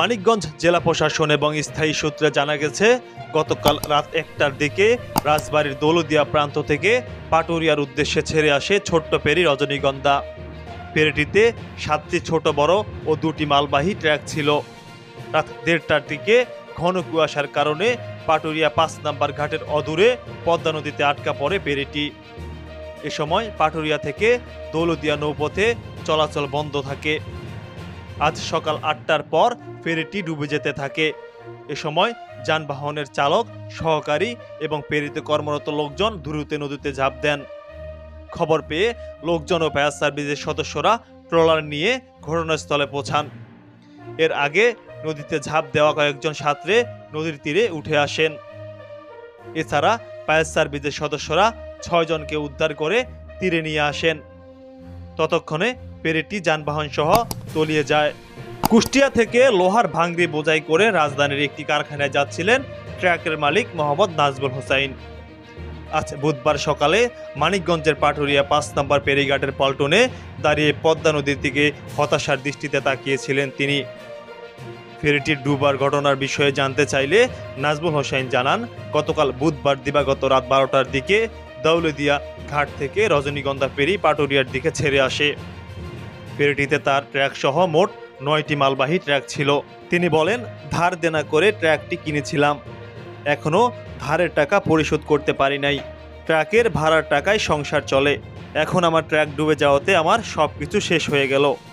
মানিকগঞ্জ জেলা প্রশাসন এবং স্থায়ী সূত্রে জানা গেছে, গতকাল রাত একটার দিকে রাজবাড়ির দৌলদিয়া প্রান্ত থেকে পাটুরিয়ার উদ্দেশ্যে ছেড়ে আসে ছোট্ট পেরি রজনীগন্ধা। পেরিটিতে সাতটি ছোট, বড় ও দুটি মালবাহী ট্র্যাক ছিল। রাত দেড়টার দিকে ঘন কুয়াশার কারণে পাটুরিয়া পাঁচ নাম্বার ঘাটের অদূরে পদ্মা নদীতে আটকা পড়ে পেরিটি এ সময় পাটুরিয়া থেকে দৌলদিয়া নৌপথে চলাচল বন্ধ থাকে। আজ সকাল আটটার পর ফেরিটি ডুবে যেতে থাকে। এ সময় যানবাহনের চালক, সহকারী এবং পেরিতে কর্মরত লোকজন দ্রুত নদীতে ঝাঁপ দেন। খবর পেয়ে লোকজন ও ফায়ার সার্ভিসের সদস্যরা ট্রলার নিয়ে ঘটনাস্থলে পৌঁছান। এর আগে নদীতে ঝাঁপ দেওয়া কয়েকজন সাঁতরে নদীর তীরে উঠে আসেন। এছাড়া ফায়ার সার্ভিসের সদস্যরা ছয়জনকে উদ্ধার করে তীরে নিয়ে আসেন। ততক্ষণে পেরেটি যানবাহন সহ তলিয়ে যায়। কুষ্টিয়া থেকে লোহার ভাঙ্গি বোঝাই করে রাজধানীর একটি কারখানায় যাচ্ছিলেন ট্রাকের মালিক মোহাম্মদ নাজবুল হোসাইন। আজ বুধবার সকালে মানিকগঞ্জের পাটুরিয়া পাঁচ নম্বর পেরিঘাটের পল্টনে দাঁড়িয়ে পদ্মা নদীর দিকে হতাশার দৃষ্টিতে তাকিয়েছিলেন তিনি। ফেরিটির ডুবার ঘটনার বিষয়ে জানতে চাইলে নাজমুল হোসেন জানান, গতকাল বুধবার দিবাগত রাত বারোটার দিকে দৌলদিয়া ঘাট থেকে রজনীগন্ধা ফেরি পাটুরিয়ার দিকে ছেড়ে আসে। ফেরিটিতে তার ট্র্যাক সহ মোট নয়টি মালবাহী ট্র্যাক ছিল। তিনি বলেন, ধার দেনা করে ট্র্যাকটি কিনেছিলাম। এখনও ধারের টাকা পরিশোধ করতে পারি নাই। ট্র্যাকের ভাড়ার টাকায় সংসার চলে। এখন আমার ট্র্যাক ডুবে যাওয়াতে আমার সব কিছু শেষ হয়ে গেল।